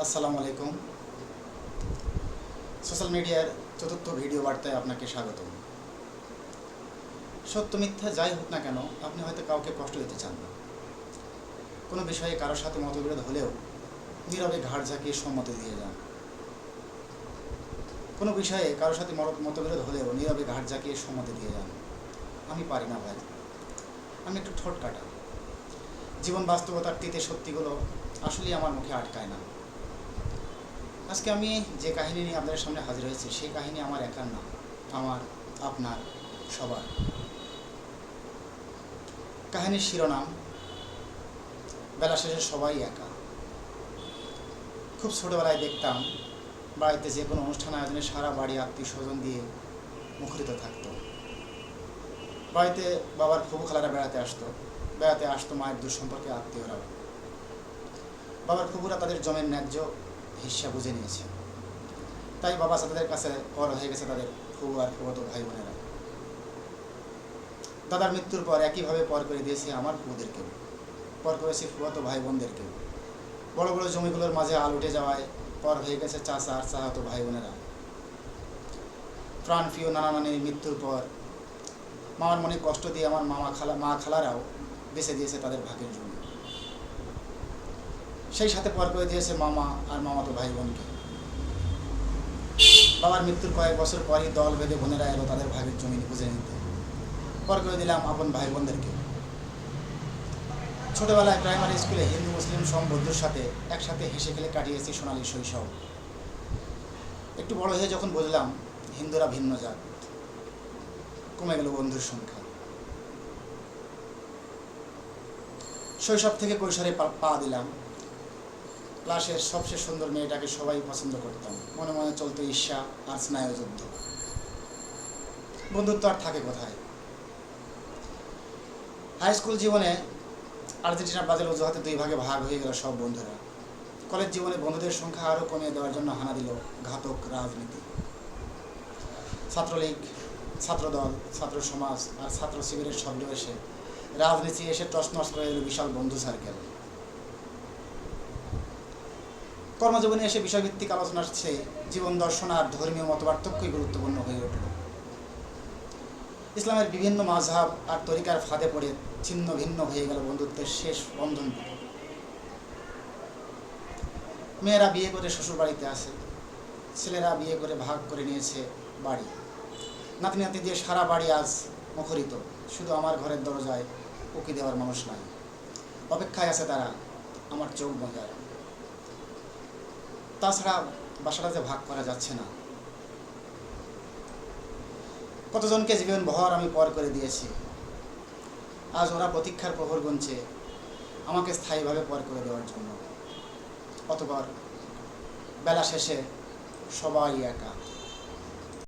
আসসালামু আলাইকুম। সোশ্যাল মিডিয়ার চতুর্থ ভিডিও বার্তায় আপনাকে স্বাগত সত্য মিথ্যা যাই হোক না কেন, আপনি হয়তো কাউকে কষ্ট দিতে চান না। কোনো বিষয়ে কারোর সাথে মতবিরোধ হলেও নীরবে ঘাড় ঝাঁকিয়ে সম্মতি দিয়ে যান। কোনো বিষয়ে কারোর সাথে মত- মতবিরোধ হলেও নীরবে ঘাড় ঝাঁকিয়ে সম্মতি দিয়ে যান। আমি পারি না ভাই। আমি একটু ঠোঁট কাটা। জীবন বাস্তবতার তিতে সত্যিগুলো আসলেই আমার মুখে আটকায় না। আজকে আমি যে কাহিনী নিয়ে আপনাদের সামনে হাজির হয়েছি, সেই কাহিনী আমার একার না, আমার, আপনার, সবার। কাহিনীর শিরোনাম, বেলা শেষে সবাই একা। খুব ছোটোবেলায় দেখতাম, বাড়িতে যে কোনো অনুষ্ঠান আয়োজনে সারা বাড়ি আত্মীয় স্বজন দিয়ে মুখরিত থাকত। বাড়িতে বাবার ফুবু খালারা বেড়াতে আসতো বেড়াতে আসতো মায়ের সম্পর্কে আত্মীয়রা বাবার ফুবুরা তাদের জমের ন্যায্য হিস্সা বুঝে নিয়েছে। তাই বাবা তাদের কাছে পর হয়ে গেছে তাদের ফুবু আর ফুবতো ভাই বোনেরা। দাদার মৃত্যুর পর একইভাবে পর করে দিয়েছে আমার ফুবুদেরকেও। পর করেছে ফুয়াতো ভাই বোনদেরকেও। বড় বড় জমিগুলোর মাঝে আল উঠে যাওয়ায় পর হয়ে গেছে চাচা আর চাহাতো ভাই বোনেরা। প্রাণ প্রিয় নানা নানির মৃত্যুর পর মামার মনে কষ্ট দিয়ে আমার মামা খালা মা খালারাও বেছে দিয়েছে তাদের ভাগের জন্য। সেই সাথে পর করে দিয়েছে মামা আর মামাতো ভাই বোনকে। বাবার মৃত্যুর কয়েক বছর পরই দল বেঁধে বোনেরা এলো তাদের ভাগের জমি বুঝে নিতে। পর করে দিলাম আপন ভাই বোনদেরকে। ছোটবেলায় প্রাইমারি স্কুলে হিন্দু, মুসলিম সম বন্ধুর সাথে একসাথে হেসে খেলে কাটিয়েছি সোনালি শৈশব। একটু বড় হয়ে যখন বুঝলাম হিন্দুরা ভিন্ন জাত, কমে গেল বন্ধুর সংখ্যা। শৈশব থেকে কৈশোরে পা দিলাম। ক্লাসের সবচেয়ে সুন্দর মেয়েটাকে সবাই পছন্দ করতাম। মনে মনে চলতো ঈর্ষা আর স্নায়ুযুদ্ধ বন্ধুত্ব আর থাকে কোথায়? হাই স্কুল জীবনে আর্জেন্টিনা ব্রাজিল অজুহাতে দুই ভাগে ভাগ হয়ে গেল সব বন্ধুরা। কলেজ জীবনে বন্ধুদের সংখ্যা আরও কমিয়ে দেওয়ার জন্য হানা দিল ঘাতক রাজনীতি। ছাত্রলীগ, ছাত্রদল ছাত্র সমাজ আর ছাত্র শিবিরের শব্দ এসে রাজনীতি এসে টসনস করে এলো বিশাল বন্ধু সার্কেল কর্মজীবনে এসে বিষয়ভিত্তিক আলোচনার চেয়ে জীবন দর্শন আর ধর্মীয় মতপার্থক্যই গুরুত্বপূর্ণ হয়ে উঠল। ইসলামের বিভিন্ন মাঝহাব আর তরিকার ফাঁদে পড়ে ছিন্ন ভিন্ন হয়ে গেল বন্ধুত্বের শেষ বন্ধনটুকু মেয়েরা বিয়ে করে শ্বশুর বাড়িতে আসে ছেলেরা বিয়ে করে ভাগ করে নিয়েছে বাড়ি। নাতি নাতি দিয়ে সারা বাড়ি আজ মুখরিত, শুধু আমার ঘরের দরজায় উকি দেওয়ার মানুষ নাই। অপেক্ষায় আছে তারা, আমার চোখ বাঁধার তাছাড়া বাসাটা যে ভাগ করা যাচ্ছে না। কতজনকে জীবন ভর আমি পর করে দিয়েছি? আজ ওরা প্রতীক্ষার প্রহর গুনছে আমাকে স্থায়ীভাবে পর করে দেওয়ার জন্য। অতবার বেলা শেষে সবাই একা।